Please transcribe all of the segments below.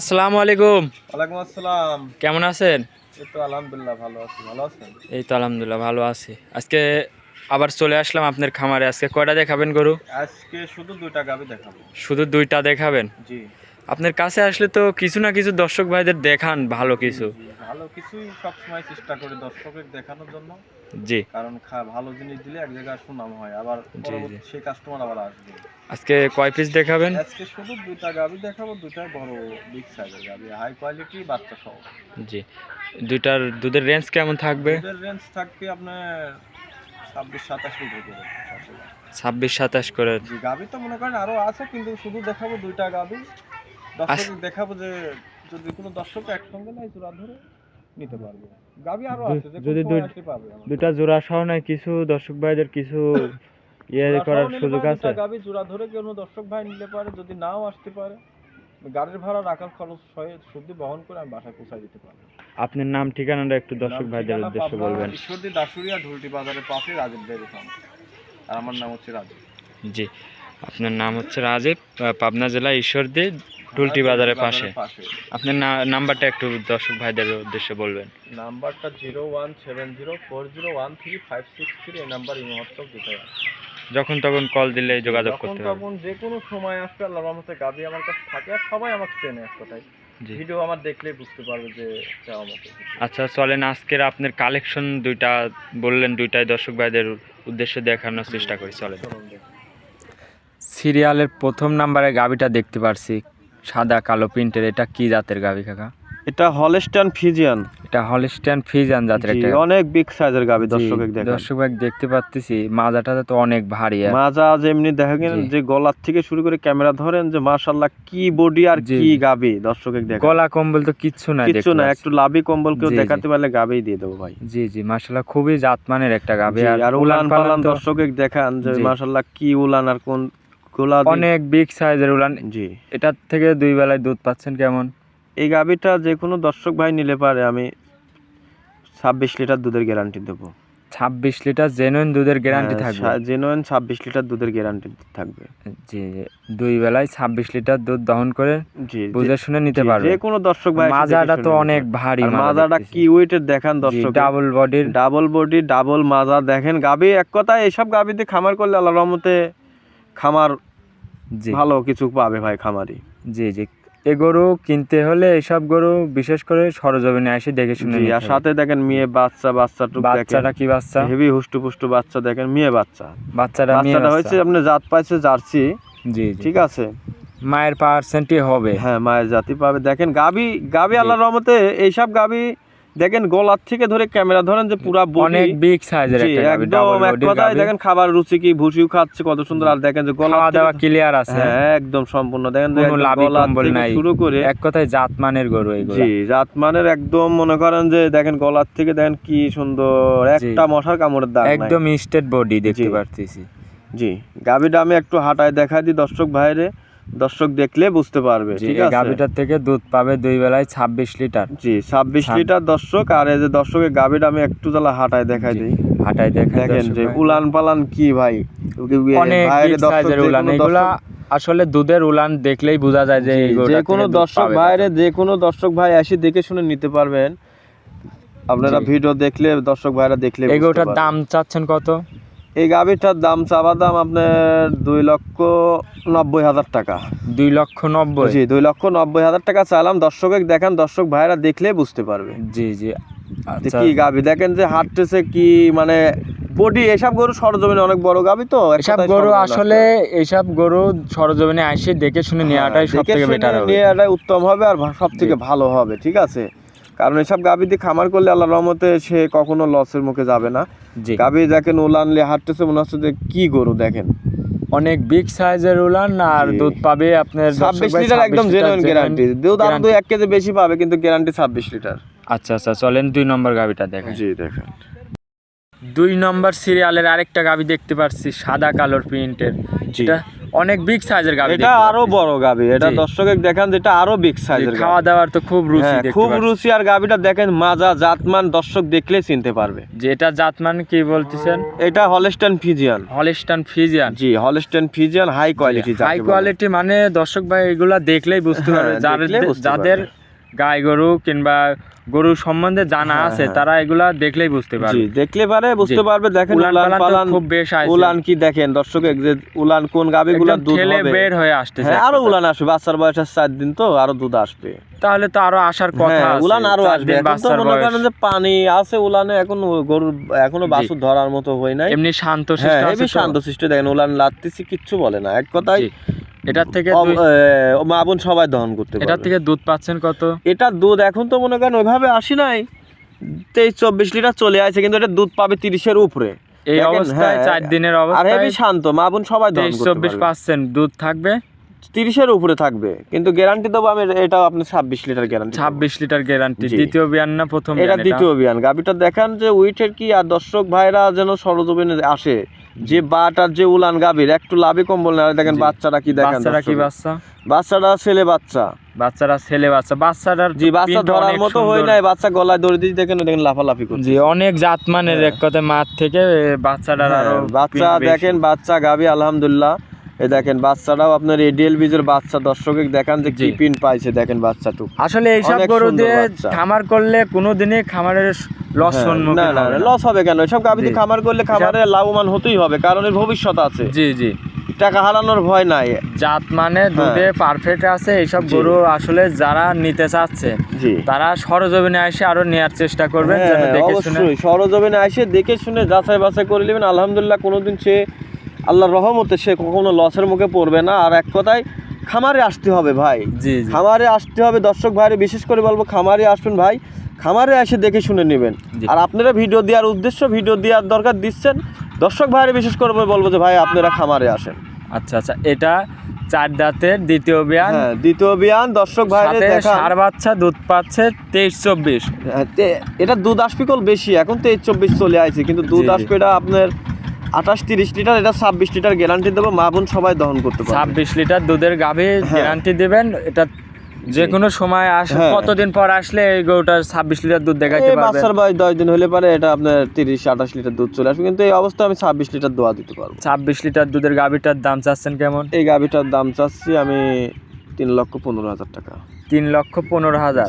আসসালামু আলাইকুম। ওয়ালাইকুম আসসালাম। কেমন আছেন? এই তো আলহামদুলিল্লাহ ভালো আছি। ভালো আছেন? এই তো আলহামদুলিল্লাহ ভালো আছি। আজকে আবার চলে আসলাম আপনার খামারে। আজকে কয়টা দেখাবেন গরু? আজকে শুধু দুইটা গাবি দেখাবো। শুধু দুইটা দেখাবেন? জি। আপনার কাছে আসলে তো কিছু না কিছু দর্শক ভাইদের দেখান ভালো কিছু। ভালো কিছুই সবসময় চেষ্টা করি দর্শকের দেখানোর জন্য। জি। কারণ ভালো জিনিস দিলে এক জায়গায় সুনাম হয়। আবার। সেই কাস্টমার আবার আসবে। আজকে কয় পিস দেখাবেন? আজকে শুধু দুইটা গাবি দেখাবো দুইটাই বড় বিগ সাইজের গাবি হাই কোয়ালিটি বাচ্চা সহ। জি। দুইটার দুধের রেঞ্জ কেমন থাকবে? দুধের রেঞ্জ থাকবে আপনার ছাব্বিশ সাতাশ লিটার করে ছাব্বিশ সাতাশ করে। জি গাবি তো মনে করেন আরও আছে কিন্তু শুধু দেখাবো দুইটা গাবি। দর্শক দেখাবো যে যদি কোনো দর্শক একসঙ্গে নাই জোড়া ধরে নিতে পারবে। গাবি আরও আছে যদি দুইটা জোড়া সহ নাই কিছু দর্শক ভাইদের কিছু ইয়ে করার সুযোগ আছে। গাবি জোড়া ধরে কোনো দর্শক ভাই নিতে পারে যদি নাও আসতে পারে গাড়ির ভাড়া রাখার খরচ সহ শুদ্ধি বহন করে আমি বাসায় পৌঁছায় দিতে পারব। আপনার নাম ঠিকানাটা একটু দর্শক ভাইদের উদ্দেশ্যে বলবেন। ঈশ্বরদী দাসুরিয়া ঢুলটি বাজারের পাশে রাজীব ডেয়ারি ফার্ম। আর আমার নাম হচ্ছে রাজীব। জি আপনার নাম হচ্ছে রাজীব পাবনা জেলা ঈশ্বরদী ডুলটি বাজারের পাশে। আপনার নাম্বারটা একটু দর্শক ভাইদের উদ্দেশ্যে বলবেন। নাম্বারটা zero one seven zero four zero one three five six three এই নাম্বার মহোৎসব দিতে হবে যখন তখন কল দিলে যোগাযোগ করতে হবে তখন যে কোনো সময় আসবে আল্লাহর রহমতে গাবি আমার কাছে থাকে আর সবাই আমাকে চেনে এক কথায় জি। ভিডিও আমার দেখলেই বুঝতে পারবে যে আচ্ছা চলেন আজকের আপনার কালেকশন দুইটা বললেন দুইটাই দর্শক ভাইদের উদ্দেশ্যে দেখানোর চেষ্টা করি চলেন। সিরিয়ালের প্রথম নাম্বারে গাবিটা দেখতে পারছি সাদা কালো প্রিন্টের এটা কি জাতের গাবি কাকা? এটা হলস্টান ফিজিয়ান এটা হলস্টাইন ফিজিয়ান জাতের একটা অনেক বিগ সাইজের গাবি দর্শক দেখেন। দর্শক দেখতে পাচ্ছি মাজাটা তো অনেক ভারী আর। মাজা যেমনি দেখেন যে গলার থেকে শুরু করে ক্যামেরা ধরেন যে মাশাল্লাহ কি বডি আর কি গাবি দর্শক দেখেন। গলা কম্বল তো কিচ্ছু নাই কিচ্ছু না একটু লাভি কম্বল কেউ। দেখাতে পারলে গাবি দিয়ে দেবো ভাই। জি জি মাশাআল্লাহ খুবই জাতমানের একটা গাবি আর উলান পালান দর্শকে দেখান যে জি। মাশাল্লাহ কি উলান আর কোন গোলা অনেক বিগ সাইজের উলান। জি। এটার থেকে দুই বেলায় দুধ পাচ্ছেন কেমন? এই গাভীটা যে কোনো দর্শক ভাই নিলে পারে আমি ছাব্বিশ লিটার দুধের গ্যারান্টি দেবো। ছাব্বিশ লিটার জেনুইন দুধের গ্যারান্টি থাকবে? জেনুইন ছাব্বিশ লিটার দুধের গ্যারান্টি থাকবে। জি। দুই বেলায় ছাব্বিশ লিটার দুধ দহন করে বুঝে শুনে নিতে পারবে। যে কোনো দর্শক ভাই মাজাটা তো অনেক ভারী মাজাটা কি ওয়েটের দেখান দর্শক ডাবল বডির ডাবল বডি ডাবল মাজা দেখেন। গাবি এক কথায় এইসব গাবিতে খামার করলে আল্লাহ রহমতে খামার জি। ভালো কিছু পাবে ভাই খামারি। জি জি। এ গরু কিনতে হলে এসব গরু বিশেষ করে সরজমিনে এসে দেখে শুনে জি আর সাথে দেখেন মেয়ে বাচ্চা দেখেন। বাচ্চাটা কি বাচ্চা? হেভি হুষ্টু পুষ্টু বাচ্চা দেখেন মেয়ে বাচ্চা। বাচ্চাটা বাচ্চাটা হয়েছে আপনি জাত পাইছে জার্সি। জি। ঠিক আছে? মায়ের পার্সেন্টই হবে। হ্যাঁ মায়ের জাতি পাবে। দেখেন গাবি গাবি। আল্লাহর রহমতে এইসব গাবি দেখেন গলার থেকে ধরে ক্যামেরা ধরেন যে পুরা অনেক বিগ সাইজের একটা গাবি একদম এক কথায় দেখেন খাবার রুচি কি ভুসিও খাচ্ছে কত সুন্দর। আর দেখেন যে গলা দাওয়া ক্লিয়ার আছে। হ্যাঁ একদম সম্পূর্ণ। দেখেন কোনো লাভি কম্বল নাই। শুরু করে এক কথায় জাতমানের গরু এগুলো। জি জাতমানের একদম মনে করেন যে দেখেন গলার থেকে দেখেন কি সুন্দর। একটা মশার কামড়ের দাগ একদম স্টেট বডি দেখতে পারতেছি। জি গাবিটা আমি একটু হাঁটায় দেখা দিই দর্শক ভাইরে। দর্শক দেখলে বুঝতে পারবে ঠিক আছে? গাবিটার থেকে দুধ পাবে দুই বেলায় ছাব্বিশ লিটার। জি ছাব্বিশ ছাব- লিটার দর্শক আর এই যে দর্শকের গাবিটা আমি একটু জ্বালা হাঁটায় দেখাই দিই। হাটাই দেখেন দেখেন যে উলান পালান কি ভাই? অনেক ভাইরে বিগ দর্শক সাইজের উলান এগুলা আসলে দুধের উলান দেখলেই বোঝা যায় যে যে কোনো দর্শক পাবে ভাইরে যে কোনো দর্শক ভাই এসে দেখে শুনে নিতে পারবেন। আপনারা ভিডিও দেখলে দর্শক ভাইরা দেখলে এই গরুটার দাম চাচ্ছেন কত? এই গাভিটার দাম চাওয়া দাম আপনার দুই লক্ষ নব্বই হাজার টাকা। দুই লক্ষ নব্বই? জি দুই লক্ষ নব্বই হাজার টাকা চাইলাম। দর্শকের দেখান দর্শক ভাইরা দেখলে বুঝতে পারবে। জি জি। আচ্ছা। কি গাভী? দেখেন যে হাঁটতেছে কি মানে বডি এসব গরু সরজমিনে অনেক বড় গাভি তো? এসব গরু আসলে এইসব গরু সরজমিনে আসে দেখে শুনে নেওয়াটাই হ্যাঁ, সব থেকে বেটার হবে। নেওয়াটাই উত্তম হবে আর সব থেকে ভালো হবে ঠিক আছে? কারণ এসব দিয়ে খামার করলে আল্লাহ রহমতে সে কখনো লসের মুখে যাবে না। গাভি দেখেন উলানলে হাঁটতেছে মনে হচ্ছে যে কি গরু দেখেন। অনেক বিগ সাইজের উলান আর দুধ পাবে আপনার দর্শক ছাব্বিশ ভাই, লিটার একদম জেনুইন গ্যারান্টি দুধ আর। দুই এক কেজি বেশি পাবে কিন্তু গ্যারান্টি ছাব্বিশ লিটার। আচ্ছা আচ্ছা চলেন দুই নম্বর গাবিটা দেখেন। জি দেখেন। দুই নম্বর সিরিয়ালের আরেকটা গাবি দেখতে পাচ্ছি সাদা কালোর প্রিন্টের। এটা অনেক বিগ সাইজের গাবি এটা আরও বড় গাবি এটা জি। দেখেন যেটা আরও বিগ সাইজের খাওয়া দাওয়ার তো খুব রুচি হ্যাঁ, খুব রুচি আর গাবিটা দেখেন মাজা জাতমান দর্শক দেখলে চিনতে পারবে। যে এটা জাতমান কি বলতেছেন? এটা হলস্টাইন ফিজিয়ান হলস্টাইন ফিজিয়ান জি Holstein Friesian high quality high quality মানে দর্শক ভাই এগুলা দেখলেই বুঝতে হ্যাঁ, পারবে। যাদের যাদের গাই গরু কিংবা গরু সম্বন্ধে জানা হ্যাঁ, আছে হ্যাঁ। তারা এগুলা দেখলেই বুঝতে জি পারবে। দেখলে পারে বুঝতে। পারবে দেখেন উলান পালান খুব বেশ আছে উলান কি দেখেন? দর্শক যে উলান কোন গাবিগুলো দুধ হবে? বের হয়ে আসতেছে হ্যাঁ আরও উলান আসবে বাচ্চার বয়স আছে চার দিন তো আরও দুধ আসবে। তাহলে তো আরও আসার কথা আছে উলান আরও আসবে। এখন তো মনে করেন যে পানি আছে উলানে এখন গরুর এখনও বাছুর ধরার মতো হয় নাই। এমনি শান্ত শিষ্ট আছে? শান্ত সৃষ্টি দেখেন উলান লাত্তিছি কিচ্ছু বলে না। এক কথায়। এটার থেকে মা বোন সবাই দহন করতে এটার থেকে দুধ পাচ্ছেন কত? এটা দুধ এখন তো মনে করেন ওইভাবে আসি নাই। তেইশ চব্বিশ লিটার চলে আসে কিন্তু এটা দুধ পাবে তিরিশের উপরে। এই অবস্থায় হ্যাঁ, চার দিনের অবস্থায় শান্ত মা বোন সবাই তেইশ চব্বিশ পার্সেন্ট দুধ থাকবে? তিরিশের উপরে থাকবে কিন্তু গ্যারান্টি দেবো আমি এটাও আপনি ছাব্বিশ লিটার গ্যারান্টি ছাব্বিশ লিটার গ্যারান্টি দ্বিতীয় বিয়ান না প্রথম এটা দ্বিতীয় বিয়ান। গাবিটা দেখান যে উইটের কি আর দর্শক ভাইরা যেন সরজমিনে আসে। যে বাটার যে উলান গাভীর একটু লাভে কম আর দেখেন জি। বাচ্চারা কি দেখেন বাচ্চারা কি বাচ্চা? বাচ্চাটা ছেলে বাচ্চা। বাচ্চারা ছেলে বাচ্চা। বাচ্চাটার জি বাচ্চা ধরার মতো। হয় নাই। বাচ্চা গলায় দড়ি দিয়ে দেখেন দেখেন লাফালাফি করছে। জি অনেক জাত মানের এক কথায় মাঠ থেকে বাচ্চাটার আরও হ্যাঁ, বাচ্চা দেখেন বাচ্চা গাভী আলহামদুলিল্লাহ। দেখেন বাচ্চাটাও আপনার এডিএল বীজের বাচ্চা দর্শকে দেখান যে কি পিন পাইছে দেখেন বাচ্চাটুক। আসলে এইসব গরু দিয়ে খামার করলে কোনোদিনই খামারের লস হ্যাঁ, না না লস হবে কেন? এসব। খামার করলে খামারে লাভবান হতেই হবে কারণ এর ভবিষ্যৎ আছে। জি জি। টাকা হারানোর ভয় নাই। জাত মানে দুধে পারফেক্ট আছে এইসব গরু আসলে যারা নিতে চাচ্ছে তারা সরজমিনে আসে আরও নেয়ার চেষ্টা করবেন হ্যাঁ, দেখে শুনে সরজমিনে এসে দেখে শুনে যাচাই বাছাই করে নেবেন। আলহামদুলিল্লাহ কোনোদিন সে আল্লাহর রহমতে সে কখনো লসের মুখে পড়বে না। আর এক কথায় খামারে আসতে হবে ভাই। জি খামারে আসতে হবে। দর্শক ভাইরে বিশেষ করে বলব খামারে আসবেন ভাই। খামারে এসে দেখে শুনে নেবেন। আর আপনারা ভিডিও দেওয়ার উদ্দেশ্য ভিডিও দেওয়ার দরকার দিচ্ছেন। দর্শক ভাইরে বিশেষ করে বলব যে ভাই আপনারা খামারে আসেন। আচ্ছা আচ্ছা এটা চার দাঁতের দ্বিতীয় বিয়ান হ্যাঁ দ্বিতীয় বিয়ান দর্শক দেখান সার বাচ্চা দুধ পাচ্ছে তেইশ চব্বিশ। হ্যাঁ, এটা দুধ আসপিকল বেশি। এখন তেইশ চব্বিশ চলে আসছে কিন্তু দুধ। আসবে এটা আপনার আঠাশ তিরিশ লিটার এটা ছাব্বিশ লিটার গ্যারান্টি দেবো মা বোন সবাই দহন করতে পারবে। ছাব্বিশ লিটার দুধের গাভী। গ্যারান্টি দিবেন এটা যে কোনো সময় আস হ্যাঁ। কতদিন পর আসলে এই গরুটার ছাব্বিশ লিটার দুধ দেখাইতে এই পারবেন বাচ্চার বয়স দশ দিন হলে পারে এটা আপনার তিরিশ আঠাশ লিটার দুধ চলে আসবে কিন্তু এই অবস্থা আমি ছাব্বিশ লিটার দোয়া দিতে পারব। ছাব্বিশ লিটার দুধের গাভীটার দাম চাচ্ছেন কেমন? এই গাভিটার দাম চাচ্ছি আমি তিন লক্ষ পনেরো হাজার টাকা। তিন লক্ষ পনেরো হাজার।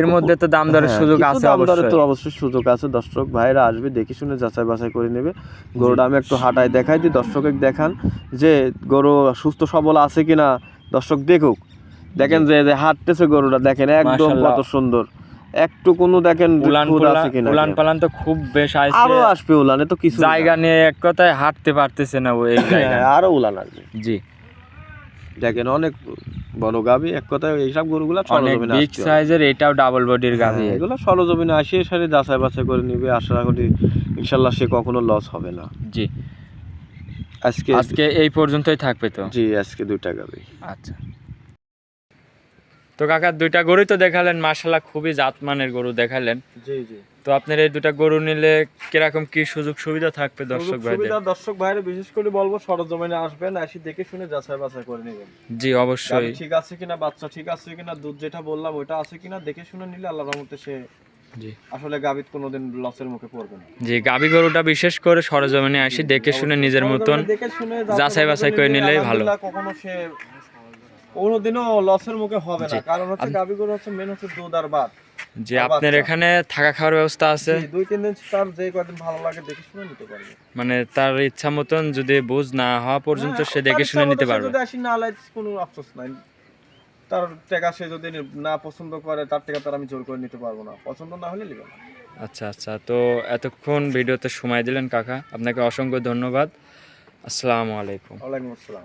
এর মধ্যে তো দাম দরের হ্যাঁ, সুযোগ আছে দাম দরের তো অবশ্যই সুযোগ আছে। দর্শক ভাইরা আসবে দেখে শুনে যাচাই বাছাই করে নেবে। গরুটা আমি একটু হাঁটায় দেখাই দিই দর্শকে দেখান যে গরু সুস্থ সবল আছে কিনা। দর্শক দেখুক দেখেন যে যে হাঁটতেছে গরুটা দেখেন একদম কত সুন্দর। একটু কোনো দেখেন উলান পালান তো খুব বেশ আরও আইছে আসবে উলানে তো কিছু জায়গা নিয়ে এক কথায় হাঁটতে পারতেছে না ও এই জায়গা হ্যাঁ, আরও উলান আসবে। জি। দেখেন অনেক বড় গাবি এক কথায় এইসব গরুগুলা সরজমিনে বিগ সাইজের এটাও ডাবল বডির গাভী হ্যাঁ, এগুলো সরজমিনে আসিয়ে সারি যাচাই বাছাই করে নিবে আশা করি ইনশাল্লাহ সে কখনো লস হবে না। জি। আজকে আজকে এই পর্যন্তই থাকবে তো? জি আজকে দুইটা গাবি। আচ্ছা। তো কাকা দুইটা গরুই তো দেখালেন মাশাল্লাহ খুবই জাতমানের গরু দেখালেন। জি জি। তো আপনার এই দুটা গরু নিলে কীরকম কি সুযোগ সুবিধা থাকবে দর্শক ভাইদের? সুবিধা দর্শক ভাইরে বিশেষ করে বলব সরজমিনে আসবেন এসে দেখে শুনে যাচাই বাছাই করে নেবেন। জি অবশ্যই। ঠিক আছে কিনা বাচ্চা ঠিক আছে কিনা দুধ যেটা বললাম ওইটা আছে কিনা দেখে শুনে নিলে আল্লাহর রহমতে সে জি। আসলে গাভীত কোনোদিন লসের মুখে পড়বে না। জি গাবি গরুটা বিশেষ করে সরজমিনে আসি দেখে শুনে নিজের মতন যাচাই বাছাই করে নিলেই ভালো। কখনো সে কোনোদিনও লসের মুখে হবে না। কারণ হচ্ছে গাভী গরু হচ্ছে মেন হচ্ছে দুধ আর ভাত যে আপনার এখানে থাকা খাওয়ার ব্যবস্থা আছে? দুই তিন দিন তার যে কদিন ভালো লাগে দেখে শুনে নিতে পারবে। মানে তার ইচ্ছা মতন যদি বুঝ না হওয়া পর্যন্ত হ্যাঁ, সে দেখে শুনে নিতে পারবে। যদি আসি না লাইট কোনো আফসোস নাই। তার টাকা সে যদি না পছন্দ করে তার টাকা তার আমি জোর করে নিতে পারব না। পছন্দ না হলে নিবে না। আচ্ছা আচ্ছা। তো এতক্ষণ ভিডিওতে সময় দিলেন কাকা। আপনাকে অসংখ্য ধন্যবাদ। আসসালামু আলাইকুম। ওয়ালাইকুম আসসালাম।